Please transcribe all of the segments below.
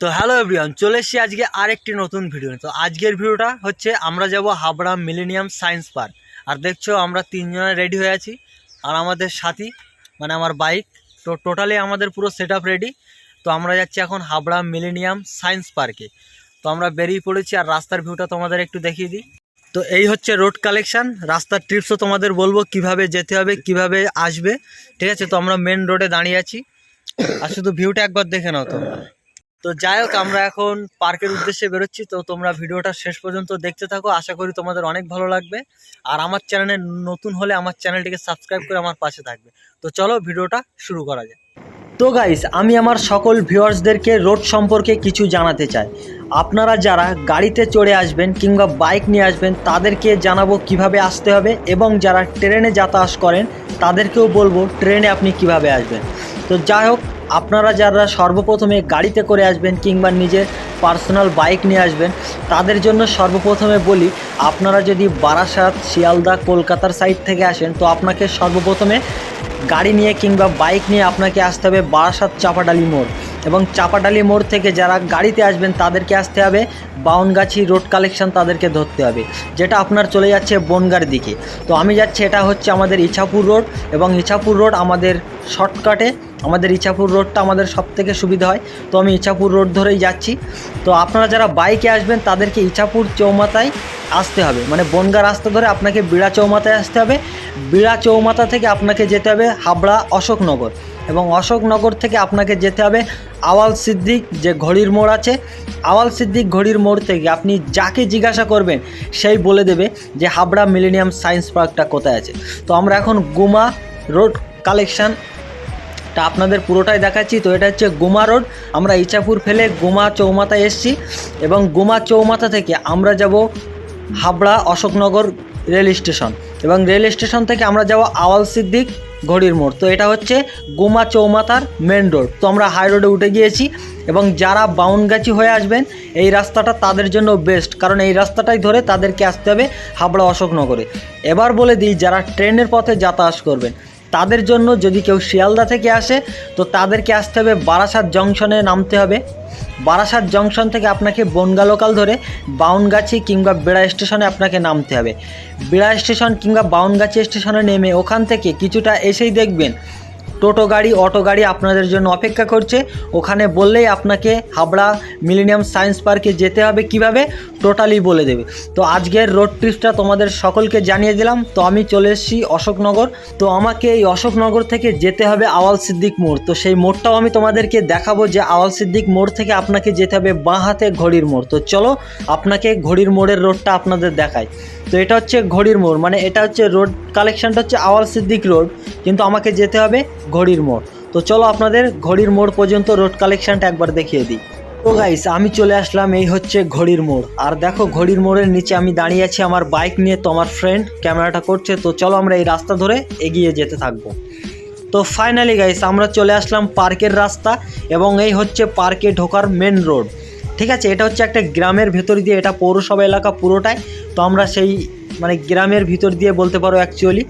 তো hello everyone, চলে এসেছি আজকে আরেকটি নতুন ভিডিও তো আজকের ভিডিওটা হচ্ছে, আমরা যাব হাবড়া মিলেনিয়াম সায়েন্স পার্ক আর দেখছ, আমরা তিনজনে রেডি হয়ে আছি। আর আমাদের সাথী মানে আমার বাইক তো টোটালি আমাদের পুরো সেট রেডি তো আমরা যাচ্ছি এখন হাবড়া মিলেনিয়াম সায়েন্স পার্কে তো আমরা বেরিয়ে পড়েছি, আর রাস্তার ভিউটা তোমাদের একটু দেখিয়ে দিই। তো এই হচ্ছে রোড কালেকশন রাস্তার ট্রিপসও তোমাদের বলব, কীভাবে যেতে হবে, কীভাবে আসবে। ঠিক আছে, তো আমরা মেন রোডে দাঁড়িয়ে আছি। আর শুধু ভিউটা একবার দেখে নাও তোমরা তো যাই হোক, আমরা এখন পার্কের উদ্দেশ্যে বেরোচ্ছি। তো তোমরা ভিডিওটা শেষ পর্যন্ত দেখতে থাকো। আশা করি তোমাদের অনেক ভালো লাগবে। আর আমার চ্যানেলে নতুন হলে আমার চ্যানেলটিকে সাবস্ক্রাইব করে আমার পাশে থাকবে। তো চলো ভিডিওটা শুরু করা যায় তো গাইস আমি আমার সকল ভিউয়ার্সদেরকে রোড সম্পর্কে কিছু জানাতে চাই। আপনারা যারা গাড়িতে চড়ে আসবেন কিংবা বাইক নিয়ে আসবেন, তাদেরকে জানাব কীভাবে আসতে হবে এবং যারা ট্রেনে যাতায়াত করেন, তাদেরকেও বলব ট্রেনে আপনি কীভাবে আসবেন। তো যাই হোক আপনারা যারা সর্বপ্রথমে গাড়িতে করে আসবেন কিংবা নিজের পার্সোনাল বাইক নিয়ে আসবেন, তাদের জন্য সর্বপ্রথমে বলি, আপনারা যদি বারাসাত, শিয়ালদা, কলকাতার সাইড থেকে আসেন, তো আপনাকে সর্বপ্রথমে গাড়ি নিয়ে কিংবা বাইক নিয়ে আপনাকে আসতে হবে বারাসাত চাপাডালি মোড়। এবং চাপাডালি মোড় থেকে যারা গাড়িতে আসবেন, তাদেরকে আসতে হবে বাউনগাছি রোড কালেকশন তাদেরকে ধরতে হবে, যেটা আপনার চলে যাচ্ছে বনগার দিকে। তো আমি যাচ্ছি, এটা হচ্ছে আমাদের ইছাপুর রোড এবং ইছাপুর রোড আমাদের শর্টকাটে আমাদের ইছাপুর রোডটা আমাদের সব থেকে সুবিধা হয়। তো আমি ইছাপুর রোড ধরেই যাচ্ছি। তো আপনারা যারা বাইকে আসবেন, তাদেরকে ইছাপুর চৌমাথায় আসতে হবে। মানে বনগা রাস্তা ধরে আপনাকে বিড়া চৌমাথায় আসতে হবে। বিড়া চৌমাথা থেকে আপনাকে যেতে হবে হাবড়া অশোকনগর এবং অশোকনগর থেকে আপনাকে যেতে হবে আওয়াল সিদ্দিক যে ঘড়ির মোড় আছে। আওয়াল সিদ্দিক ঘড়ির মোড় থেকে আপনি যাকে জিজ্ঞাসা করবেন, সেই বলে দেবে যে হাবড়া মিলেনিয়াম সায়েন্স পার্কটা কোথায় আছে। তো আমরা এখন গুমা রোড কালেকশন তা আপনাদের পুরোটাই দেখাচ্ছি। তো এটা হচ্ছে গুমা রোড। আমরা ইচাপুর ফেলে গুমা চৌমাথায় এসেছি এবং গুমা চৌমাথা থেকে আমরা যাব হাবড়া অশোকনগর রেল স্টেশন এবং রেল স্টেশন থেকে আমরা যাব আওয়াল সিদ্দিক ঘড়ির মোড়। তো এটা হচ্ছে গুমা চৌমাথার মেন রোড তো আমরা হাই রোডে উঠে গিয়েছি এবং যারা বাউনগাছি হয়ে আসবেন, এই রাস্তাটা তাদের জন্য বেস্ট কারণ এই রাস্তাটাই ধরে তাদেরকে আসতে হবে হাবড়া অশোকনগরে। এবার বলে দিই, যারা ট্রেনের পথে যাতায়াত করবেন তাদের জন্য যদি কেউ শিয়ালদা থেকে আসে, তো তাদেরকে আসতে হবে বারাসাত জংশনে নামতে হবে। বারাসাত জংশন থেকে আপনাকে বনগা লোকাল ধরে বাউনগাছি কিংবা বেড়া স্টেশনে আপনাকে নামতে হবে। বেড়া স্টেশন কিংবা বাউনগাছি স্টেশনে নেমে ওখান থেকে কিছুটা এসেই দেখবেন টোটো গাড়ি, অটো গাড়ি আপনাদের জন্য অপেক্ষা করছে। ওখানে বললেই আপনাকে হাবড়া মিলেনিয়াম সায়েন্স পার্কে যেতে হবে কীভাবে? টোটালি বলে দেবে। তো আজকের রোড ট্রিপটা তোমাদের সকলকে জানিয়ে দিলাম। তো আমি চলে এসেছি অশোকনগর। তো আমাকে এই অশোকনগর থেকে যেতে হবে আওয়াল সিদ্দিক মোড়। তো সেই মোড়টাও আমি তোমাদেরকে দেখাবো যে আওয়াল সিদ্দিক মোড় থেকে আপনাকে যেতে হবে বাঁ হাতে ঘড়ির মোড়। তো চলো আপনাকে ঘড়ির মোড়ের রোডটা আপনাদের দেখায় তো এটা হচ্ছে ঘড়ির মোড়। মানে এটা হচ্ছে রোড কালেকশানটা হচ্ছে আওয়াল সিদ্দিক রোড কিন্তু আমাকে যেতে হবে ঘড়ির মোড়। তো চলো আপনাদের ঘড়ির মোড় পর্যন্ত রোড কালেকশনটা একবার দেখিয়ে দিই। তো গাইস আমি চলে আসলাম এই হচ্ছে ঘড়ির মোড়। আর দেখো ঘড়ির মোড়ের নিচে আমি দাঁড়িয়ে আছি আমার বাইক নিয়ে, তো আমার ফ্রেন্ড ক্যামেরাটা করছে। তো চলো আমরা এই রাস্তা ধরে এগিয়ে যেতে থাকব। তো ফাইনালি গাইস আমরা চলে আসলাম পার্কের রাস্তা এবং এই হচ্ছে পার্কে ঢোকার মেন রোড ঠিক আছে? এটা হচ্ছে একটা গ্রামের ভেতর দিয়ে, এটা পৌরসভা এলাকা পুরোটাই। তো আমরা সেই মানে গ্রামের ভিতর দিয়ে বলতে পারো অ্যাকচুয়ালি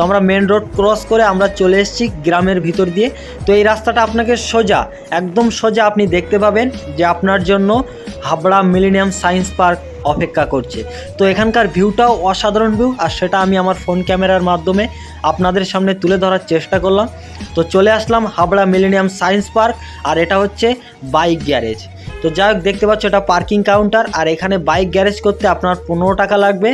তো আমরা মেন রোড ক্রস করে আমরা চলে এসেছি গ্রামের ভিতর দিয়ে। তো এই রাস্তাটা আপনাকে সোজা, একদম সোজা আপনি দেখতে পাবেন যে আপনার জন্য হাবড়া মিলেনিয়াম সায়েন্স পার্ক অপেক্ষা করছে। তো এখানকার ভিউটাও অসাধারণ ভিউ আর সেটা আমি আমার ফোন ক্যামেরার মাধ্যমে আপনাদের সামনে তুলে ধরার চেষ্টা করলাম। তো চলে আসলাম হাবড়া মিলেনিয়াম সায়েন্স পার্ক, আর এটা হচ্ছে বাইক গ্যারেজ তো যাই দেখতে পাচ্ছ এটা পার্কিং কাউন্টার আর এখানে বাইক গ্যারেজ করতে আপনার পনেরো টাকা লাগবে।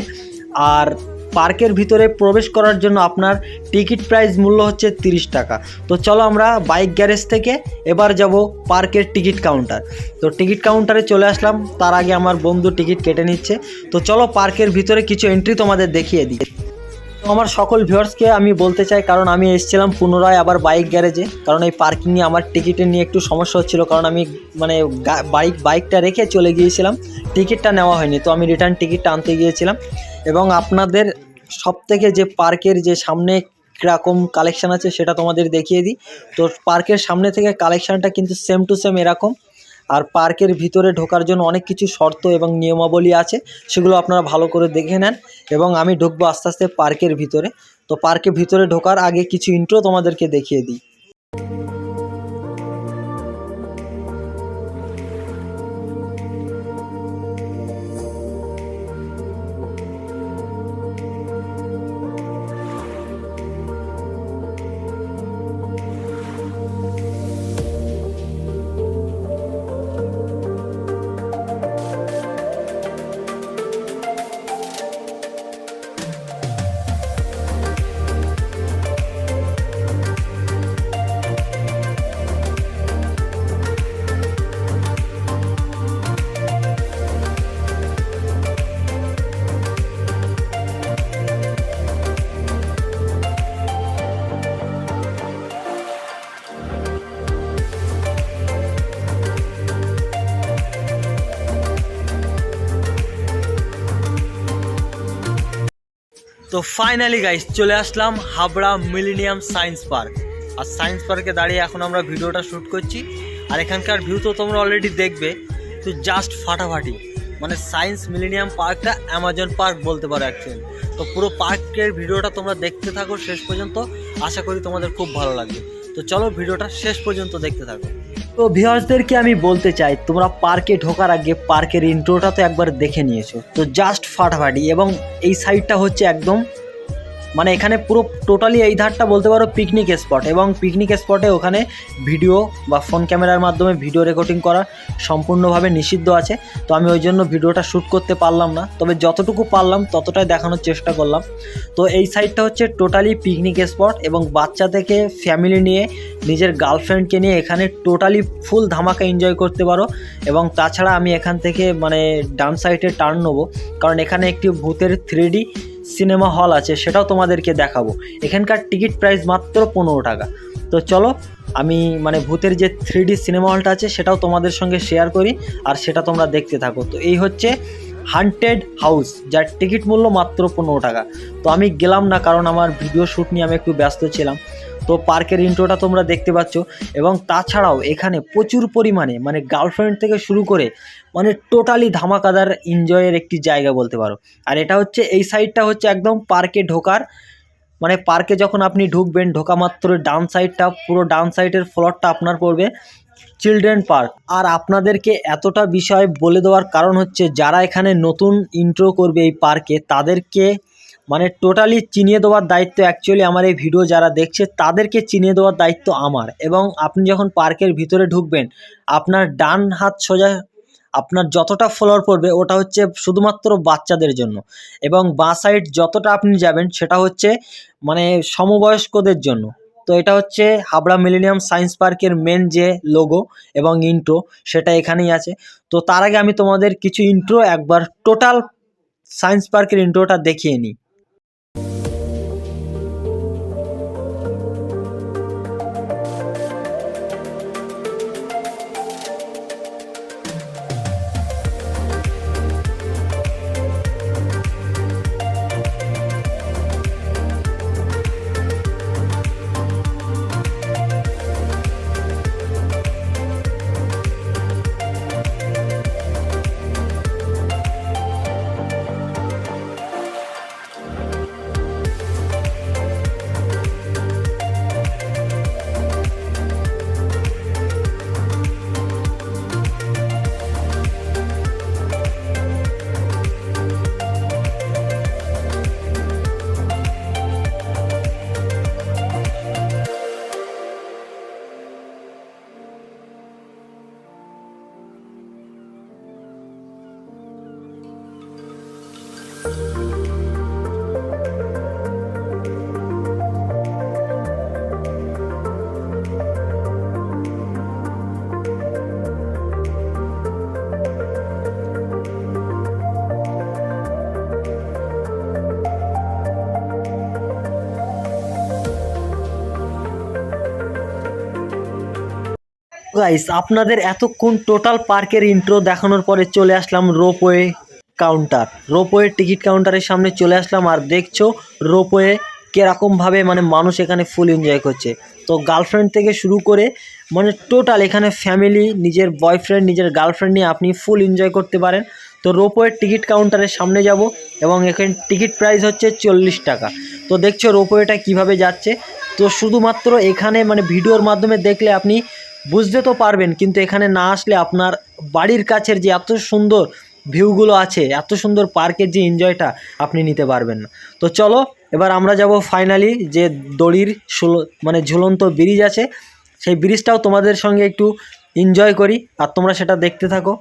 আর পার্কের ভিতরে প্রবেশ করার জন্য আপনার টিকিট প্রাইস মূল্য হচ্ছে তিরিশ টাকা। তো চলো আমরা বাইক গ্যারেজ থেকে এবার যাব পার্কের টিকিট কাউন্টার। তো টিকিট কাউন্টারে চলে আসলাম, তার আগে আমার বন্ধু টিকিট কেটে নিচ্ছে। তো চলো পার্কের ভিতরে কিছু এন্ট্রি তোমাদের দেখিয়ে দিই। আমার সকল ভিউয়ার্সকে আমি বলতে চাই, কারণ আমি এসেছিলাম পুনরায় আবার বাইক গ্যারেজে, কারণ এই পার্কিং নিয়ে আমার টিকিটে নিয়ে একটু সমস্যা হচ্ছিল, কারণ আমি মানে বাইক, বাইকটা রেখে চলে গিয়েছিলাম, টিকিটটা নেওয়া হয়নি, তো আমি রিটার্ন টিকিটটা আনতে গিয়েছিলাম। এবং আপনাদের সব থেকে যে পার্কের যে সামনে কীরকম কালেকশান আছে সেটা তোমাদের দেখিয়ে দিই। তো পার্কের সামনে থেকে কালেকশানটা কিন্তু সেম টু সেম এরকম। আর পার্কের ভিতরে ঢোকার জন্য অনেক কিছু শর্ত এবং নিয়মাবলী আছে, সেগুলো আপনারা ভালো করে দেখে নেন এবং আমি ঢুকবো আস্তে আস্তে পার্কের ভিতরে। তো পার্কের ভিতরে ঢোকার আগে কিছু ইন্ট্রো তোমাদেরকে দেখিয়ে দিই। তো ফাইনালি গাইস চলে আসলাম হাবড়া মিলেনিয়াম সায়েন্স পার্ক। আর সায়েন্স পার্কে দাঁড়িয়ে এখন আমরা ভিডিওটা শ্যুট করছি। আর এখানকার ভিউ তো তোমরা অলরেডি দেখবে। তো জাস্ট ফাটাফাটি। মানে সায়েন্স মিলেনিয়াম পার্কটা অ্যামাজন পার্ক বলতে পারো অ্যাকচুয়ালি তো পুরো পার্কের ভিডিওটা তোমরা দেখতে থাকো শেষ পর্যন্ত। আশা করি তোমাদের খুব ভালো লাগবে। তো চলো ভিডিওটা শেষ পর্যন্ত দেখতে থাকো। তো ভিউয়ার্সদেরকে আমি বলতে চাই, তোমরা পার্কে ঢোকার আগে পার্কের ইন্ট্রোটা তো একবার দেখে নিয়েছো। তো জাস্ট ফাটাফাটি, এবং এই সাইডটা হচ্ছে একদম মানে এখানে পুরো টোটালি এই ধারটা বলতে পারো পিকনিক স্পট এবং পিকনিক স্পটে ওখানে ভিডিও বা ফোন ক্যামেরার মাধ্যমে ভিডিও রেকর্ডিং করা সম্পূর্ণভাবে নিষিদ্ধ আছে। তো আমি ওই জন্য ভিডিওটা শ্যুট করতে পারলাম না। তবে যতটুকু পারলাম, ততটাই দেখানোর চেষ্টা করলাম। তো এই সাইডটা হচ্ছে টোটালি পিকনিক স্পট এবং বাচ্চা থেকে ফ্যামিলি নিয়ে, নিজের গার্লফ্রেন্ডকে নিয়ে এখানে টোটালি ফুল ধামাকা এনজয় করতে পারো। এবং তাছাড়া আমি এখান থেকে মানে ডান সাইডে টার্ন নেব। কারণ এখানে একটি ভূতের থ্রি সিনেমা হল আছে, সেটাও তোমাদেরকে দেখাবো। এখানকার টিকিট প্রাইস মাত্র পনেরো টাকা। তো চলো, আমি মানে ভূতের যে থ্রি সিনেমা হলটা আছে, সেটাও তোমাদের সঙ্গে শেয়ার করি, আর সেটা তোমরা দেখতে থাকো। তো এই হচ্ছে হান্টেড হাউস যার টিকিট মূল্য মাত্র পনেরো টাকা। তো আমি গেলাম না, কারণ আমার ভিডিও শ্যুট নিয়ে আমি একটু ব্যস্ত ছিলাম। তো পার্কের ইন্ট্রোটা তোমরা দেখতে পাচ্ছ। এবং তাছাড়াও এখানে প্রচুর পরিমাণে মানে গার্লফ্রেন্ড থেকে শুরু করে মানে টোটালি ধামাকাদার এনজয়ের একটি জায়গা বলতে পারো। আর এটা হচ্ছে, এই সাইডটা হচ্ছে একদম পার্কে ঢোকার। মানে পার্কে যখন আপনি ঢুকবেন, ঢোকা মাত্র ডান সাইডটা পুরো ডান সাইডের ফ্লোরটা আপনার পড়বে চিলড্রেন পার্ক আর আপনাদেরকে এতটা বিষয় বলে দেওয়ার কারণ হচ্ছে, যারা এখানে নতুন ইন্ট্রো করবে এই পার্কে তাদেরকে মানে টোটালি চিনিয়ে দেওয়ার দায়িত্ব অ্যাকচুয়ালি আমার এই ভিডিও যারা দেখছে, তাদেরকে চিনিয়ে দেওয়ার দায়িত্ব আমার। এবং আপনি যখন পার্কের ভিতরে ঢুকবেন, আপনার ডান হাত সোজা, আপনার যতটা ফ্লোর পড়বে, ওটা হচ্ছে শুধুমাত্র বাচ্চাদের জন্য। এবং বাঁ সাইড যতটা আপনি যাবেন, সেটা হচ্ছে মানে সমবয়স্কদের জন্য। তো এটা হচ্ছে হাবড়া মিলেনিয়াম সায়েন্স পার্কের মেন যে লোগো এবং ইন্ট্রো সেটা এখানেই আছে। তো তার আগে আমি তোমাদের কিছু ইন্ট্রো একবার টোটাল সায়েন্স পার্কের ইন্ট্রোটা দেখিয়ে নিই। গাইস আপনাদের এতক্ষণ টোটাল পার্কের ইন্ট্রো দেখানোর পরে চলে আসলাম রোপওয়ে কাউন্টার রোপওয়ে টিকিট কাউন্টারের সামনে চলে আসলাম আর দেখছ রোপওয়ে কীরকমভাবে মানে মানুষ এখানে ফুল এনজয় করছে। তো গার্লফ্রেন্ড থেকে শুরু করে মানে টোটাল এখানে ফ্যামিলি নিজের বয়ফ্রেন্ড নিজের গার্লফ্রেন্ড নিয়ে আপনি ফুল এনজয় করতে পারেন। তো রোপওয়ের টিকিট কাউন্টারের সামনে যাব এবং এখানে টিকিট প্রাইস হচ্ছে চল্লিশ টাকা। তো দেখছ রোপওয়েটা কীভাবে যাচ্ছে? তো শুধুমাত্র এখানে মানে ভিডিওর মাধ্যমে দেখলে আপনি বুঝতে তো পারবেন, কিন্তু এখানে না আসলে আপনার বাড়ির কাছের যে এত সুন্দর ভিউগুলো আছে, এত সুন্দর পার্কের যে এনজয়টা আপনি নিতে পারবেন না। তো চলো, এবার আমরা যাব ফাইনালি যে দড়ির ষোলো- মানে ঝুলন্ত ব্রিজ আছে, সেই ব্রিজটাও তোমাদের সঙ্গে একটু এনজয় করি, আর তোমরা সেটা দেখতে থাকো।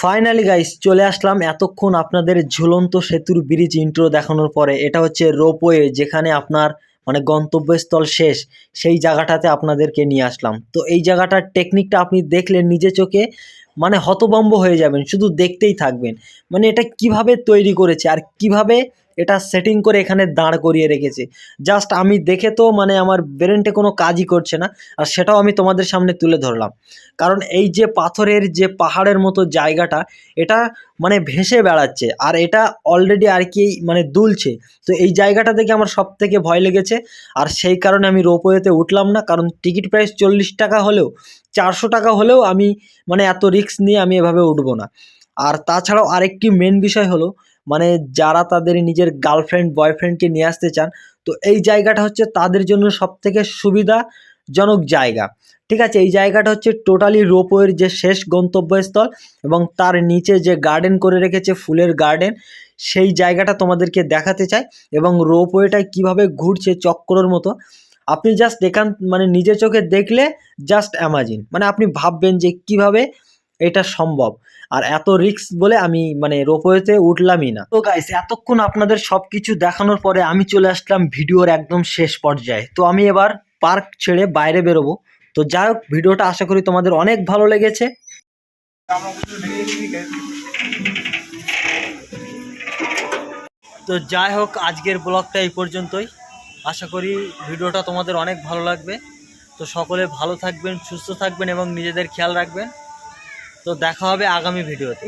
ফাইনালি গাইস চলে আসলাম এতক্ষণ আপনাদের ঝুলন্ত সেতুর ব্রিজ ইন্ট্রো দেখানোর পরে। এটা হচ্ছে রোপওয়ে যেখানে আপনার মানে গন্তব্যস্থল শেষ। সেই জায়গাটাতে আপনাদেরকে নিয়ে আসলাম। তো এই জায়গাটার টেকনিকটা আপনি দেখলেন নিজে চোখে মানে হতবম্ব হয়ে যাবেন। শুধু দেখতেই থাকবেন। মানে এটা কীভাবে তৈরি করেছে আর কীভাবে এটা সেটিং করে এখানে দাঁড় করিয়ে রেখেছে। জাস্ট আমি দেখে তো মানে আমার ব্রেনটে কোনো কাজই করছে না, আর সেটাও আমি তোমাদের সামনে তুলে ধরলাম। কারণ এই যে পাথরের যে পাহাড়ের মতো জায়গাটা, এটা মানে ভেসে বেড়াচ্ছে, আর এটা অলরেডি আর কি মানে দুলছে। তো এই জায়গাটা দেখে আমার সব থেকে ভয় লেগেছে, আর সেই কারণে আমি রোপওয়েতে উঠলাম না, কারণ টিকিট প্রাইস চল্লিশ টাকা হলেও, চারশো টাকা হলেও আমি মানে এত রিস্ক নিয়ে আমি এভাবে উঠবো না। আর তাছাড়াও আরেকটি মেন বিষয় হলো মানে যারা তাদের নিজের গার্লফ্রেন্ড বয়ফ্রেন্ডকে নিয়ে আসতে চান, তো এই জায়গাটা হচ্ছে তাদের জন্য সব থেকে সুবিধাজনক জায়গা। ঠিক আছে, এই জায়গাটা হচ্ছে টোটালি রোপওয়ের যে শেষ গন্তব্যস্থল এবং তার নিচে যে গার্ডেন করে রেখেছে ফুলের গার্ডেন সেই জায়গাটা তোমাদেরকে দেখাতে চাই এবং রোপওয়েটা কীভাবে ঘুরছে চক্করের মতো। আপনি জাস্ট এখান মানে নিজের চোখে দেখলে জাস্ট অ্যামাজিন মানে আপনি ভাববেন যে কীভাবে এটা সম্ভব। আর এত রিস্ক বলে আমি মানে রোপওয়েতে উঠলামই না। তো গাইস এতক্ষণ আপনাদের সব কিছু দেখানোর পরে আমি চলে আসলাম ভিডিওর একদম শেষ পর্যায়ে। তো আমি এবার পার্ক ছেড়ে বাইরে বেরোবো। তো যাই হোক, ভিডিওটা আশা করি তোমাদের অনেক ভালো লেগেছে। তো যাই হোক, আজকের ব্লগটা এই পর্যন্তই। আশা করি ভিডিওটা তোমাদের অনেক ভালো লাগবে। তো সকলে ভালো থাকবেন, সুস্থ থাকবেন এবং নিজেদের খেয়াল রাখবেন। তো দেখা হবে আগামী ভিডিওতে।